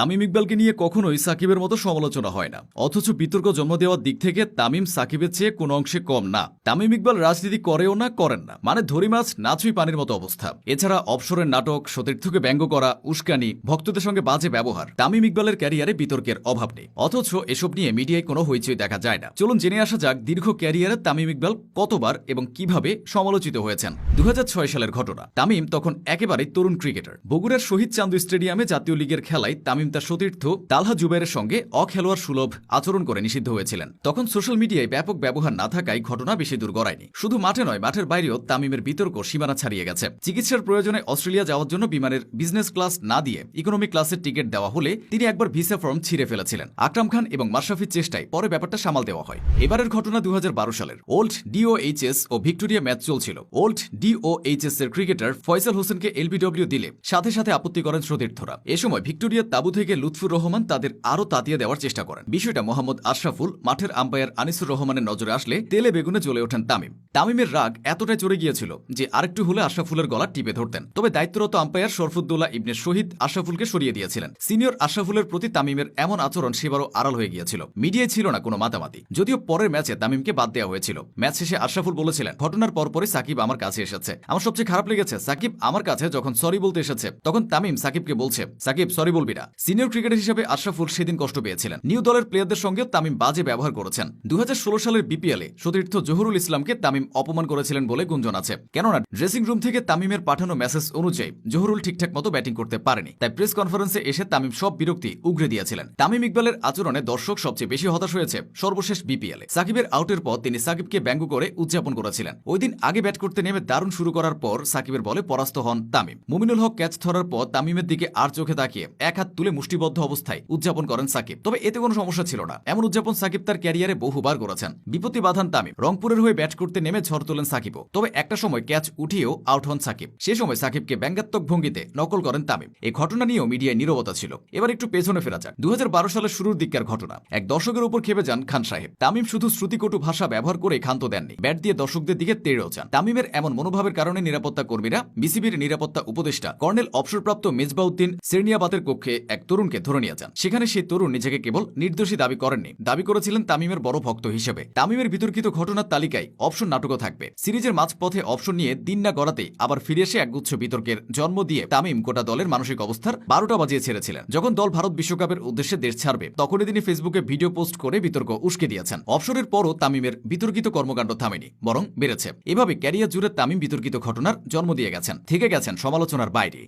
তামিম ইকবালকে নিয়ে কখনোই সাকিবের মতো সমালোচনা হয় না। অথচ বিতর্ক জন্ম দেওয়ার দিক থেকে তামিম সাকিবের চেয়ে কোনো অংশে কম না। তামিম ইকবাল রাজনীতি করেও না, করেন না। মানে ধরি মাছ, নাচুই পানির মতো অবস্থা। এছাড়া অবসরের নাটক, সতীর্থকে ব্যঙ্গ করা, উস্কানি, ভক্তদের সঙ্গে বাজে ব্যবহার, তামিম ইকবালের ক্যারিয়ারে বিতর্কের অভাব নেই। অথচ এসব নিয়ে মিডিয়ায় কোনো হইচই দেখা যায় না। চলুন জেনে আসা যাক দীর্ঘ ক্যারিয়ারে তামিম ইকবাল কতবার এবং কীভাবে সমালোচিত হয়েছেন। দু হাজার ছয় সালের ঘটনা। তামিম তখন একেবারে তরুণ ক্রিকেটার। বগুড়ার শহীদ চান্দু স্টেডিয়ামে জাতীয় লীগের খেলায় তামিম তার সতীর্থ তালহা জুবেরের সঙ্গে অখেলোয়াড় সুলভ আচরণ করে নিষিদ্ধ হয়েছিলেন। তখন সোশ্যাল মিডিয়ায় ব্যাপক ব্যবহার না থাকায় ঘটনা বেশি দূর গড়ায়নি। শুধু মাঠে নয়, মাঠের বাইরেও তামিমের বিতর্ক সীমানা ছাড়িয়ে গেছে। চিকিৎসার প্রয়োজনে অস্ট্রেলিয়া যাওয়ার জন্য বিমানের বিজনেস ক্লাস না দিয়ে ইকোনমি ক্লাসের টিকিট দেওয়া হলে তিনি একবার ভিসা ফর্ম ছিঁড়ে ফেলেছিলেন। আকরাম খান এবং মাশরাফির চেষ্টায় পরে ব্যাপারটা সামাল দেওয়া হয়। এবারের ঘটনা দু হাজার বারো সালের। ওল্ড ডিওএইচএস ও ভিক্টোরিয়া ম্যাচ চলছিল। ওল্ড ডিওএইচএস এর ক্রিকেটার ফয়সাল হোসেনকে এলবিডব্লিউ দিলে সাথে সাথে আপত্তি করেন সতীর্থরা। এ সময় ভিক্টোরিয়ার তাবু থেকে লুৎফুর রহমান তাদের আরও তাতিয়ে দেওয়ার চেষ্টা করেন। বিষয়টা মোহাম্মদ আশরাফুল, মাঠের আম্পায়ার আনিসুর রহমানের নজরে আসলে তেলে বেগুনে জ্বলে ওঠেন তামিম। তামিমের রাগ এতটাই চড়ে গিয়েছিল যে আরেকটু হলে আশরাফুলের গলা টিপে ধরতেন। তবে দায়িত্বরত আম্পায়ার শরফুদ্দৌলা ইবনে শহীদ আশরাফুলকে সরিয়ে দিয়েছিলেন। সিনিয়র আশরাফুলের প্রতি তামিমের এমন আচরণ সেবারও আড়াল হয়ে গিয়েছিল। মিডিয়ায় ছিল না কোনো মাতামাতি। যদিও পরের ম্যাচে তামিমকে বাদ দেওয়া হয়েছিল। ম্যাচ শেষে আশরাফুল বলেছিলেন, ঘটনার পরপরই সাকিব আমার কাছে এসেছে। আমার সবচেয়ে খারাপ লেগেছে, সাকিব আমার কাছে যখন সরি বলতে এসেছে, তখন তামিম সাকিবকে বলছে, সাকিব, সরি বলবি না। সিনিয়র ক্রিকেটার হিসেবে আশরাফুল সেদিন কষ্ট পেয়েছিলেন। নিউ দলের প্লেয়ারদের সঙ্গেও তামিম বাজে ব্যবহার করেছেন। দু হাজার ষোলো সালের বিপিএলে সতীর্থ জহুরুল ইসলামকে তামিম অপমান করেছিলেন বলে গুঞ্জন আছে। কেননা ড্রেসিং রুম থেকে তামিমের পাঠানো মেসেজ অনুযায়ী জহুরুল ঠিকঠাক মতো ব্যাটিং করতে পারেনি। তাই প্রেস কনফারেন্সে এসে তামিম সব বিরক্তি উগরে দিয়েছিলেন। তামিম ইকবালের আচরণে দর্শক সবচেয়ে বেশি হতাশ হয়েছে সর্বশেষ বিপিএলে। সাকিবের আউটের পর তিনি সাকিবকে ব্যঙ্গ করে উদযাপন করেছিলেন। ওই দিন আগে ব্যাট করতে নেমে দারুণ শুরু করার পর সাকিবের বলে পরাস্ত হন তামিম। মুমিনুল হক ক্যাচ ধরার পর তামিমের দিকে আর চোখে তাকিয়ে এক হাত তুলে মুষ্টিবদ্ধ অবস্থায় উদযাপন করেন সাকিব। তবে এতে কোনো সমস্যা ছিল না। এমন উদযাপন সাকিব তার ক্যারিয়ারে বহুবার করেছেন। বিপত্তি বাধান তামিম। রংপুরের হয়ে ব্যাট করতে নেমে ঝড় তোলেন সাকিবও। তবে একটা সময় ক্যাচ উঠিয়েও আউট হন সাকিব। সে সময় সাকিবকে ব্যঙ্গাত্মক ভঙ্গিতে নকল করেন তামিম। এই ঘটনা নিয়েও মিডিয়ায় নীরবতা ছিল। এবার একটু পেছনে ফেরা যাক। দু সালের শুরুর দিককার ঘটনা। এক দর্শকের উপর খেপে যান খান সাহেব। তামিম শুধু শ্রুতিকটু ভাষা ব্যবহার করে ক্ষান্ত দেননি। ব্যাট দিয়ে দর্শকদের দিকে তেড়েও যান। তামিমের এমন মনোভাবের কারণে নিরাপত্তা কর্মীরা, বিসিবির নিরাপত্তা উপদেষ্টা, কর্নেল অবসরপ্রাপ্ত মেজবাউদ্দিন সেরনিয়াবাদের কক্ষে এক তরুণকে ধরে নিয়ে যান। সেখানে সেই তরুণ নিজেকে কেবল নির্দোষী দাবি করেননি। দাবি করেছিলেন তামিমের বড় ভক্ত হিসেবে। তামিমের বিতর্কিত ঘটনার তালিকায় অপশন নাটকও থাকবে। সিরিজের মাঝপথে অপশন নিয়ে দিন না গড়াতে আবার ফিরে এসে একগুচ্ছ বিতর্কের জন্ম দিয়ে তামিম গোটা দলের মানসিক অবস্থার বারোটা বাজিয়ে ছেড়েছিলেন। যখন দল ভারত বিশ্বকাপের উদ্দেশ্যে দেশ ছাড়বে, তখনই তিনি ফেসবুকে ভিডিও পোস্ট করে বিতর্ক উস্কে দিয়েছেন। অবসরের পরও তামিমের বিতর্কিত কর্মকাণ্ড থামেনি, বরং বেড়েছে। এভাবে ক্যারিয়ার জুড়ে তামিম বিতর্কিত ঘটনার জন্ম দিয়ে গেছেন, থেকে গেছেন সমালোচনার বাইরে।